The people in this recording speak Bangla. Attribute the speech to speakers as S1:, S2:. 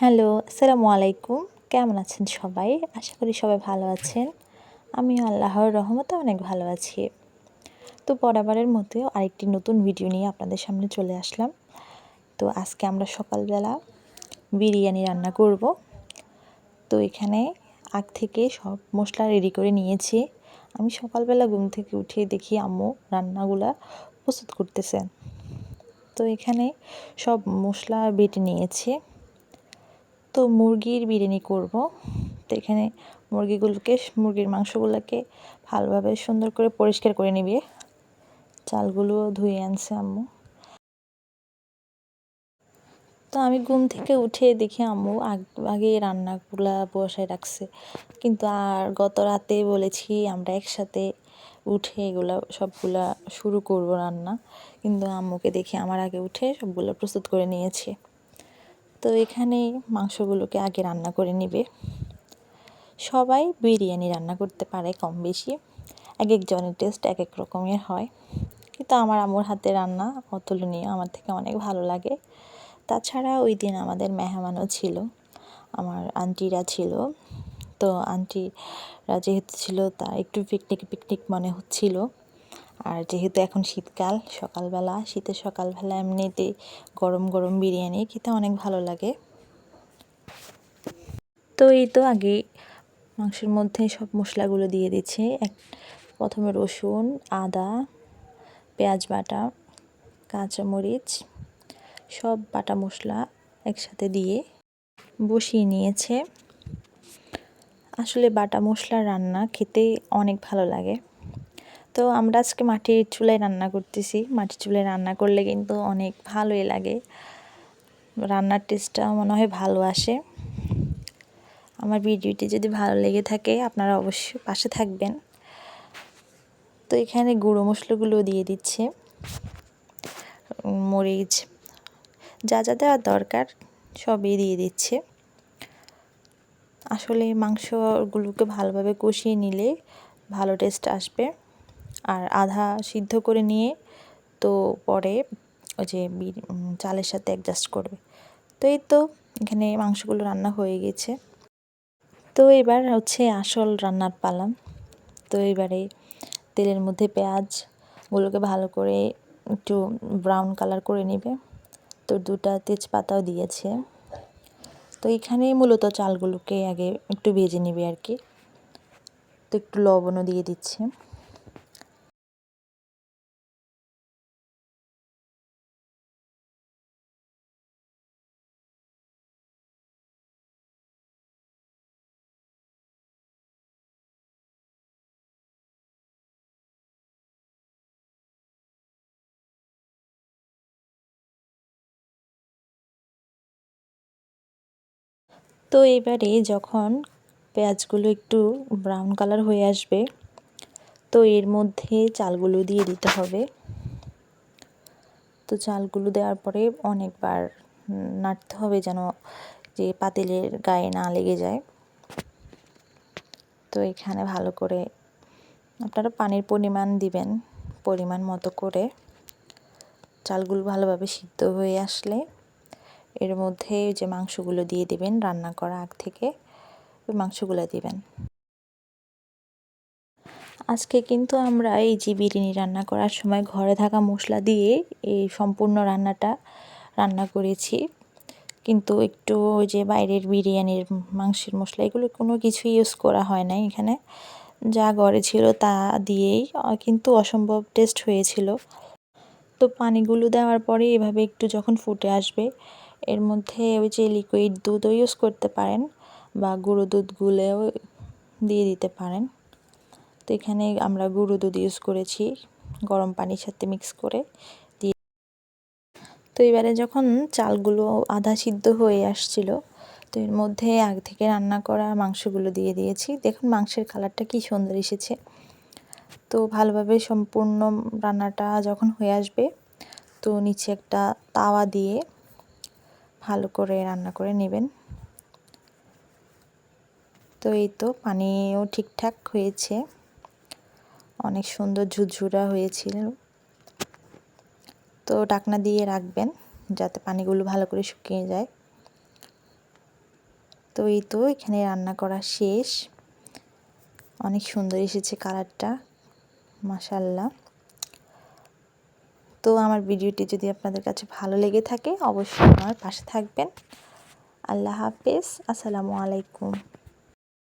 S1: হ্যালো, আসসালামু আলাইকুম। কেমন আছেন সবাই? আশা করি সবাই ভালো আছেন। আমি আল্লাহর রহমতে অনেক ভালো আছি। তো বরাবরের মতো আরেকটি নতুন ভিডিও নিয়ে আপনাদের সামনে চলে আসলাম। তো আজকে আমরা সকালবেলা বিরিয়ানি রান্না করব। তো এখানে আগ থেকে সব মশলা রেডি করে নিয়েছি। আমি সকালবেলা ঘুম থেকে উঠে দেখি আম্মু রান্নাগুলা প্রস্তুত করতেছেন তো এখানে সব মশলা বেটে নিয়েছে। তো মুরগির বিরিয়ানি করব। তো এখানে মুরগিগুলোকে, মুরগির মাংসগুলোকে ভালোভাবে সুন্দর করে পরিষ্কার করে নিবে। চালগুলো ধুয়ে আনছে আম্মু। তো আমি ঘুম থেকে উঠে দেখি আম্মু আগে রান্নাগুলা বসায় রাখছে। কিন্তু আর গত রাতে বলেছি আমরা একসাথে উঠে এগুলা, সবগুলা শুরু করব রান্না। কিন্তু আম্মুকে দেখি আমার আগে উঠে সবগুলো প্রস্তুত করে নিয়েছে। তো এখানে মাংসগুলোকে আগে রান্না করে নেবে। সবাই বিরিয়ানি রান্না করতে পারে কম বেশি এক একজনের টেস্ট এক এক রকমের হয়। কিন্তু আমার আম্মুর হাতে রান্না অতুলনীয়, আমার থেকে অনেক ভালো লাগে। তাছাড়া ওই দিন আমাদের মেহমানও ছিল, আমার আন্টিরা ছিল। তো আন্টিরা যেহেতু ছিল তা একটু পিকনিক পিকনিক মনে হচ্ছিল। আর যেহেতু এখন শীতকাল, সকালবেলা, শীতের সকালবেলা এমনিতে গরম গরম বিরিয়ানি খেতে অনেক ভালো লাগে। তো এই তো আগে মাংসের মধ্যে সব মশলাগুলো দিয়ে দিচ্ছে। এক, প্রথমে রসুন, আদা, পেঁয়াজ বাটা, কাঁচামরিচ, সব বাটা মশলা একসাথে দিয়ে বসিয়ে নিয়েছে। আসলে বাটা মশলা রান্না খেতে অনেক ভালো লাগে। তো আমরা আজকে মাটির চুলায় রান্না করতেছি। মাটির চুলায় রান্না করলে কিন্তু অনেক ভালোই লাগে। রান্নার টেস্টটা মনে হয় ভালো আসে। আমার ভিডিওটি যদি ভালো লেগে থাকে, আপনারা অবশ্যই পাশে থাকবেন। তো এখানে গুঁড়ো মশলাগুলো দিয়ে দিচ্ছে। মরিচ, যা যা দেওয়ার দরকার সবই দিয়ে দিচ্ছে। আসলে মাংসগুলোকে ভালোভাবে কষিয়ে নিলে ভালো টেস্ট আসবে। আর আধা সিদ্ধ করে নিয়ে তো পরে ওই যে চালের সাথে অ্যাডজাস্ট করবে। তো এই তো এখানে মাংসগুলো রান্না হয়ে গেছে। তো এবার হচ্ছে আসল রান্নার পালাম তো এবারে তেলের মধ্যে পেঁয়াজগুলোকে ভালো করে একটু ব্রাউন কালার করে নেবে। তো দুটা তেজপাতাও দিয়েছে। তো এখানে মূলত চালগুলোকে আগে একটু ভেজে নেবে আর কি। তো একটু লবণও দিয়ে দিচ্ছে। তো এবারে যখন পেঁয়াজগুলো একটু ব্রাউন কালার হয়ে আসবে, তো এর মধ্যে চালগুলো দিয়ে দিতে হবে। তো চালগুলো দেওয়ার পরে অনেকবার নাড়তে হবে যেন যে পাতিলের গায়ে না লেগে যায়। তো এখানে ভালো করে আপনারা পানির পরিমাণ দিবেন, পরিমাণ মতো করে। চালগুলো ভালোভাবে সিদ্ধ হয়ে আসলে এর মধ্যে যে মাংসগুলো দিয়ে দিবেন, রান্না করা আগ থেকে ওই মাংসগুলো দিবেন। আজকে কিন্তু আমরা এই যে বিরিয়ানি রান্না করার সময় ঘরে থাকা মশলা দিয়ে এই সম্পূর্ণ রান্নাটা রান্না করেছি। কিন্তু একটু ওই যে বাইরের বিরিয়ানির মাংসের মশলা, এগুলো কোনো কিছু ইউজ করা হয় না এখানে। যা ঘরে ছিল তা দিয়েই কিন্তু অসম্ভব টেস্ট হয়েছিল। তো পানিগুলো দেওয়ার পরে এভাবে একটু যখন ফুটে আসবে এর মধ্যে ওই যে লিকুইড দুধও ইউজ করতে পারেন বা গুঁড়ো দুধ গুলেও দিয়ে দিতে পারেন। তো এখানে আমরা গুঁড়ো দুধ ইউজ করেছি, গরম পানির সাথে মিক্স করে দিয়ে। তো এবারে যখন চালগুলো আধা সিদ্ধ হয়ে আসছিল, তো এর মধ্যে আগে থেকে রান্না করা মাংসগুলো দিয়ে দিয়েছি। দেখুন মাংসের কালারটা কি সুন্দর এসেছে। তো ভালোভাবে সম্পূর্ণ রান্নাটা যখন হয়ে আসবে, তো নিচে একটা তাওয়া দিয়ে ভালো করে রান্না করে নেবেন। তো এই তো পানিও ঠিকঠাক হয়েছে। অনেক সুন্দর ঝুরঝুরা হয়েছিল। তো ডাকনা দিয়ে রাখবেন যাতে পানিগুলো ভালো করে শুকিয়ে যায়। তো এই তো এখানে রান্না করা শেষ। অনেক সুন্দর এসেছে কালারটা। মাসাল্লাহ তো আমার ভিডিওটি যদি আপনাদের কাছে ভালো লেগে থাকে, অবশ্যই আমার পাশে থাকবেন। আল্লাহ হাফেজ। আসসালামু আলাইকুম।